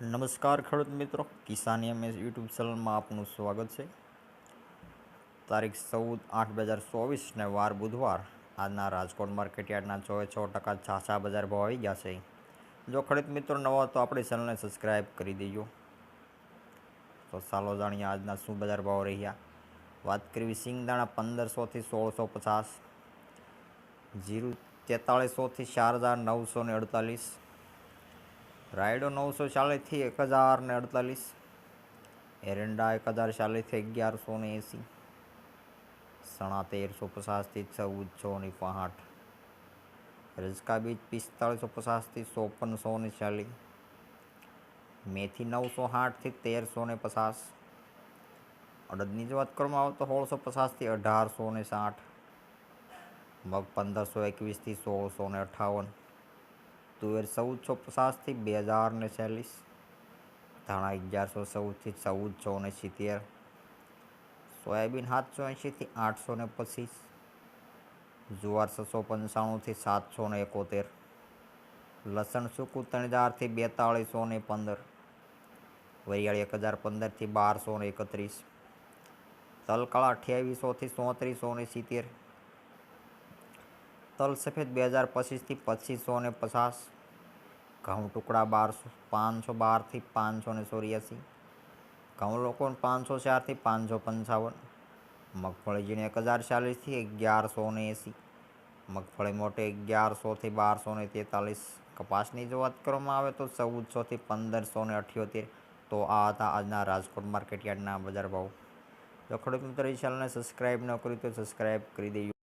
નમસ્કાર ખેડૂત મિત્રો. કિસાન એમએસ યુટ્યુબ ચેનલમાં આપનું સ્વાગત છે. તારીખ ચૌદ આઠ બે હજાર ચોવીસને વાર બુધવાર આજના રાજકોટ માર્કેટ યાર્ડના ચોએ છ ટકા છાછા બજાર ભાવ આવી ગયા છે. જો ખેડૂત મિત્રો નવા તો આપણી ચેનલને સબસ્ક્રાઈબ કરી દેજો. તો ચાલો જાણીએ આજના શું બજાર ભાવ રહ્યા. વાત કરવી સિંગદાણા પંદરસોથી સોળસો પચાસ, જીરું તેતાળીસોથી ચાર હજાર નવસો ને અડતાલીસ રાયડો નવસો ચાલીસથી એક હજાર ને અડતાલીસ. એરંડા એક હજાર ચાલીસથી અગિયારસો ને એંસી. સણા તેરસો પચાસથી ચૌદસો ને પાંઠ રજકા બીજ પિસ્તાળીસો પચાસથી ચોપનસો ને ચાલીસ. મેથી નવસો સાઠથી તેરસો ને પચાસ. અડદની જો વાત કરવામાં આવે તો સોળસો પચાસથી અઢારસો ને સાઠ. મગ પંદરસો એકવીસથી સોળસો ને અઠાવન. તુવેર ચૌદસો પચાસથી બે હજાર ને ચાલીસ, ધાણા અગિયારસો ચૌદથી ચૌદસો ને સિત્તેર, સોયાબીન સાતસો એંશીથી આઠસો ને પચીસ, જુવાર છસો પંચાણુંથી સાતસો ને એકોતેર, લસણ સૂકું ત્રણ હજારથી બેતાળીસો ને પંદર, વરિયાળી એક હજાર પંદરથી બારસો ને એકત્રીસ, તલકાળા અઠ્યાવીસોથી ચોત્રીસો ને સિત્તેર, તલ સફેદ બે હજાર પચીસથી પચીસો ને પચાસ ઘઉં ટુકડા બારસો, પાંચસો બારથી પાંચસો ને ચોર્યાસી. ઘઉં લોકો પાંચસો ચારથી પાંચસો પંચાવન. મગફળી ઝીણી એક હજાર ચાલીસથી અગિયારસો ને એંસી. મગફળી મોટે અગિયારસોથી બારસો ને તેતાલીસ. કપાસની જો વાત કરવામાં આવે તો ચૌદસોથી પંદરસો ને અઠ્યોતેર. તો આ હતા આજના રાજકોટ માર્કેટ યાર્ડના બજાર ભાવ. જો ખેડૂત મિત્રો એ ચેનલને સબસ્ક્રાઈબ ન કર્યું તો સબસ્ક્રાઈબ કરી દેજો.